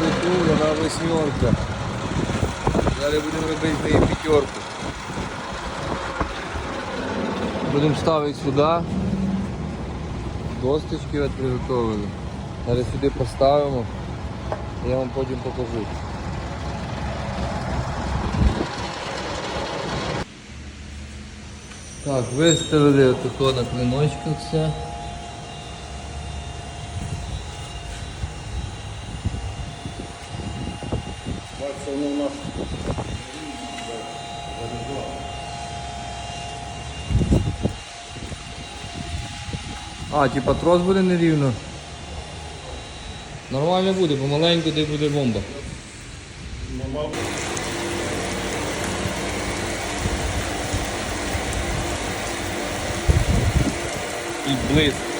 плиту, вона восьмерка. Зараз будемо робити з неї п'ятерку. Будемо ставити сюди. Досточки от приготовили. Зараз сюди поставимо. Я вам потім покажу. Так, виставили отако на клиночках все. Бачите, воно у нас А, типа трос буде нерівно. Нормально буде, помаленьку де буде бомба. мабуть. І блиск.